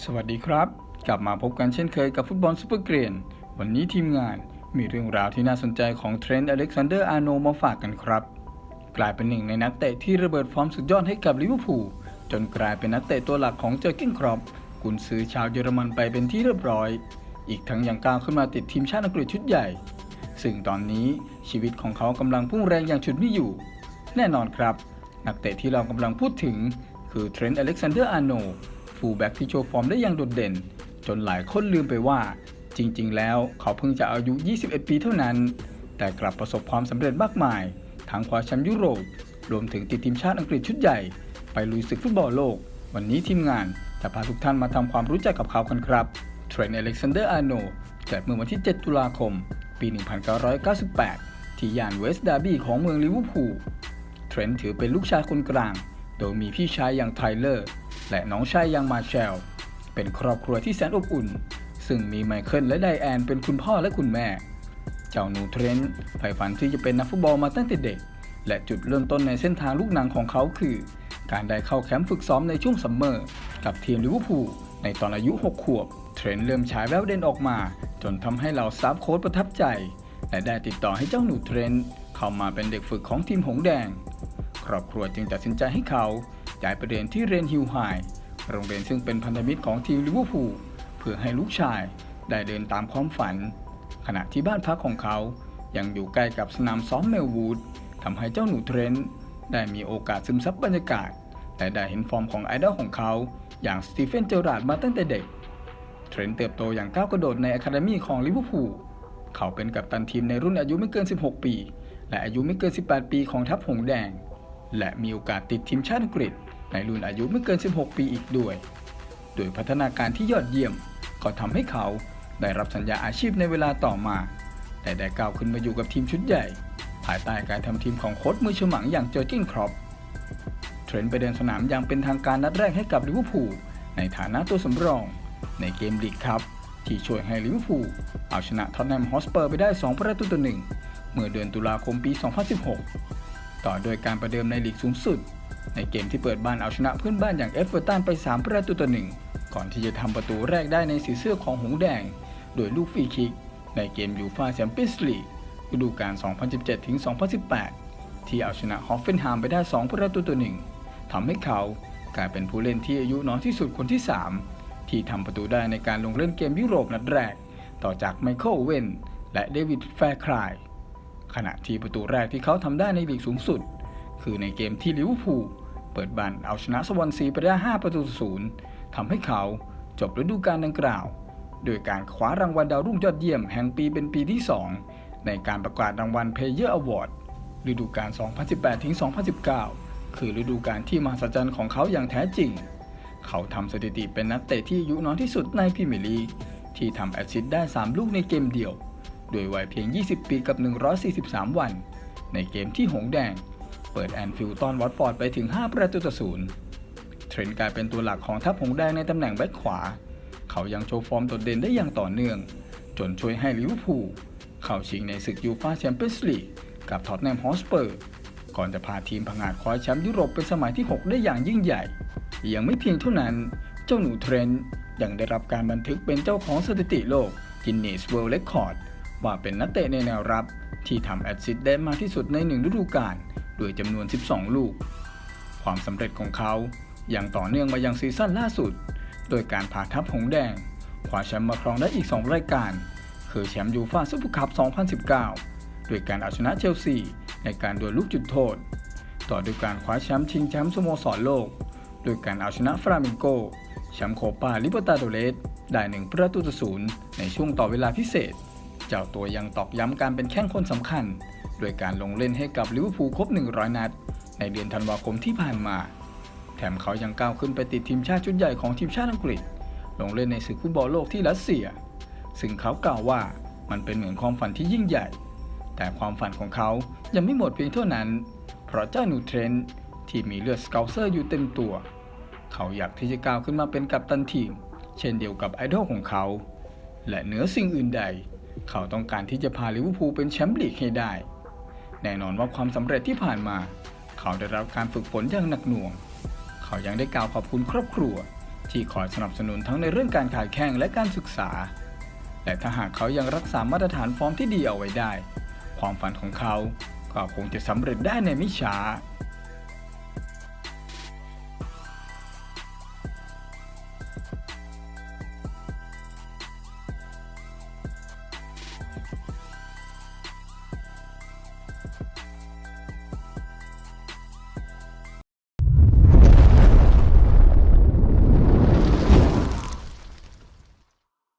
สวัสดีครับ กลับมาพบกันเช่นเคยกับฟุตบอลซูเปอร์เกรนวันนี้ทีมงานมีเรื่องราวที่น่าสนใจของเทรนต์อเล็กซานเดอร์อาร์โนมาฝากกันครับ กลายเป็นหนึ่งในนักเตะที่ระเบิดฟอร์มสุดยอดให้กับลิเวอร์พูลจนกลายเป็นนักเตะตัวหลักของเจอร์เก้นครอปกุนซือชาวเยอรมันไปเป็นที่เรียบร้อย อีกทั้งยังก้าวขึ้นมาติดทีมชาติอังกฤษชุดใหญ่ ซึ่งตอนนี้ชีวิตของเขากำลังพุ่งแรงอย่างฉุดไม่อยู่ แน่นอนครับ นักเตะที่เรากำลังพูดถึงคือเทรนต์อเล็กซานเดอร์อาร์โน ฟูลแบ็กที่โชว์ฟอร์มได้อย่างโดดเด่น จนหลายคนลืมไปว่า จริง ๆ แล้วเขาเพิ่งจะอายุ 21 ปีเท่านั้น แต่กลับประสบความสำเร็จมากมาย ทั้งคว้าแชมป์ยุโรป รวมถึงติดทีมชาติอังกฤษชุดใหญ่ ไปลุยศึกฟุตบอลโลก วันนี้ทีมงานจะพาทุกท่านมาทำความรู้จักกับเขากันครับเทรนต์อเล็กซานเดอร์อาร์โนเกิดเมื่อวันที่ 7 ตุลาคม ปี 1998 ที่ย่านเวสต์ดาร์บี้ของเมืองลิเวอร์พูลเทรนต์ถือเป็นลูกชายคนกลาง โดยมีพี่ชายอย่างไทเลอร์ และน้องชายอย่างมาแชล เป็นครอบครัวที่แสนอบอุ่น ซึ่งมีไมเคิลและไดแอนเป็นคุณพ่อและคุณแม่ เจ้าหนูเทรนต์ใฝ่ฝันที่จะเป็นนักฟุตบอลมาตั้งแต่เด็ก และจุดเริ่มต้นในเส้นทางลูกหนังของเขาคือ การได้เข้าแคมป์ฝึกซ้อมในช่วงซัมเมอร์ กับทีมลิเวอร์พูลในตอนอายุ 6 ขวบ เทรนต์เริ่มฉายแววเด่นออกมา จนทำให้เหล่าสตาฟโค้ชประทับใจ และได้ติดต่อให้เจ้าหนูเทรนต์เข้ามาเป็นเด็กฝึกของทีมหงสแดง ครอบครัวจึงตัดสินใจให้เขา ย้ายไปเรียนที่เรนฮิลไฮโรงเรียนซึ่งเป็นพันธมิตรของทีมลิเวอร์พูลเพื่อให้ลูกชายได้เดินตามความฝัน ขณะที่บ้านพักของเขายังอยู่ใกล้กับสนามซ้อมเมลวูดทำให้เจ้าหนูเทรนต์ได้มีโอกาสซึมซับบรรยากาศ และได้เห็นฟอร์มของไอดอลของเขา อย่างสตีเฟนเจอราร์ดมาตั้งแต่เด็ก เทรนต์เติบโตอย่างก้าวกระโดดในอะคาเดมีของลิเวอร์พูลเขาเป็นกัปตันทีมในรุ่นอายุไม่เกิน 16 ปี และอายุไม่เกิน 18 ปีของทัพหงส์แดง และมีโอกาสติดทีมชาติอังกฤษ ในรุ่นอายุไม่เกิน 16 ปีอีกด้วย โดยพัฒนาการที่ยอดเยี่ยมก็ทำให้เขาได้รับสัญญาอาชีพในเวลาต่อมาและได้ก้าวขึ้นมาอยู่กับทีมชุดใหญ่ ภายใต้การทำทีมของโค้ชมือฉมังอย่างเจอร์กินครอปเทรนไปเดินสนามอย่างเป็นทางการนัดแรกให้กับลิเวอร์พูลในฐานะตัวสำรอง ในเกมลีกครับ ที่ช่วยให้ลิเวอร์พูลเอาชนะท็อตแนมฮอสเปอร์ไปได้ 2 ประตูต่อหนึ่งเมื่อเดือนตุลาคมปี 2016 ต่อโดยการประเดิมในลีกสูงสุด ในเกมที่เปิดบ้านเอาชนะเพื่อนบ้านอย่างเอฟเวอร์ตันไป 3 ประตูต่อหนึ่งก่อนที่จะทำประตูแรกได้ในสีเสื้อของหงส์แดง โดยลูกฟรีคิก ในเกมยูฟาแชมเปี้ยนส์ลีกฤดูกาล 2017-2018 ที่เอาชนะฮอฟเฟนไฮม์ไปได้ 2 ประตูต่อหนึ่งทำให้เขากลายเป็นผู้เล่นที่อายุน้อยที่สุดคนที่ 3 ที่ทำประตูได้ในการลงเล่นเกมยุโรปนัดแรก ต่อจากไมเคิลเวนและเดวิดแฟร์คลายขณะที่ประตูแรกที่เขาทำได้ในลีกสูงสุด คือในเกมที่ลิเวอร์พูล เปิดบ้านเอาชนะสวอนซีไปได้ 5 ประตูศูนย์ทำให้เขาจบฤดูกาลดังกล่าว โดยการคว้ารางวัลดาวรุ่งยอดเยี่ยมแห่งปีเป็นปีที่ 2 ในการประกาศรางวัล Player Award ฤดูกาล 2018-2019 คือฤดูกาลที่มหัศจรรย์ของเขาอย่างแท้จริง เขาทำสถิติเป็นนักเตะที่อายุน้อยที่สุดในพรีเมียร์ลีกที่ทำแอซิสได้ 3 ลูกในเกมเดียว โดยวัยเพียง 20 ปีกับ 143 วัน ในเกมที่หงแดง เปิดแอนฟิลตอนวัตฟอร์ดไปถึง 5 ประตูต่อศูนย์เทรนต์กลายเป็นตัวหลักของทัพหงแดงในตำแหน่งแบ็คขวา เขายังโชว์ฟอร์มโดดเด่นได้อย่างต่อเนื่อง จนช่วยให้ลิเวอร์พูลเข้าชิงในศึกยูฟ่าแชมเปี้ยนส์ลีกกับท็อตแนมฮอสเปอร์ ก่อนจะพาทีมพังาดคว้าแชมป์ยุโรปเป็นสมัยที่ 6 ได้อย่างยิ่งใหญ่ ยังไม่เพียงเท่านั้น เจ้าหนูเทรนต์ยังได้รับการบันทึกเป็นเจ้าของสถิติโลกกินเนสเวิลด์เรคคอร์ดว่าเป็นนักเตะในแนวรับที่ทำแอสซิสต์ได้มากที่สุดในหนึ่งฤดูกาล ดยจำนวน 12 ลูก ความสำเร็จของเขาอยังต่อเนื่องมายังซีซั่นล่าสุด โดยการพาทัพหงแดงคว้าแชมป์มาครองได้อีก 2 รายการ คือแชมป์ยูฟ่าซุปเปอร์คัพ 2019 โดยการเอาชนะเชลซีในการดวลลูกจุดโทษ ต่อด้วยการคว้าแชมป์ชิงแชมป์สโมสรโลก โดยการเอาชนะฟราเมงโกแชมป์โคปาลิเบตาโดเรสได้หนึ่งประตูต่อศูนย์ในช่วงต่อเวลาพิเศษ เจ้าตัวยังตอกย้ำการเป็นแข้งคนสำคัญ ดยการลงเล่นให้กับลิเวอร์พูลครบ 100 นัด ในเดือนธันวาคมที่ผ่านมา แถมเขายังก้าวขึ้นไปติดทีมชาติชุดใหญ่ของทีมชาติอังกฤษ ลงเล่นในศึกฟุตบอลโลกที่รัสเซีย ซึ่งเขากล่าวว่ามันเป็นเหมือนความฝันที่ยิ่งใหญ่ แต่ความฝันของเขายังไม่หมดเพียงเท่านั้น เพราะเจ้าหนูเทรนที่มีเลือดสเกลเซอร์อยู่เต็มตัว เขาอยากที่จะก้าวขึ้นมาเป็นกัปตันทีม เช่นเดียวกับไอดอลของเขา และเหนือสิ่งอื่นใด เขาต้องการที่จะพาลิเวอร์พูลเป็นแชมป์ลีกให้ได้ แน่นอนว่าความสำเร็จที่ผ่านมา เขาได้รับการฝึกฝนอย่างหนักหน่วง เขายังได้กล่าวขอบคุณครอบครัว ที่คอยสนับสนุนทั้งในเรื่องการขายแข่งและการศึกษา และถ้าหากเขายังรักษามาตรฐานฟอร์มที่ดีเอาไว้ได้ ความฝันของเขาก็คงจะสำเร็จได้ในไม่ช้า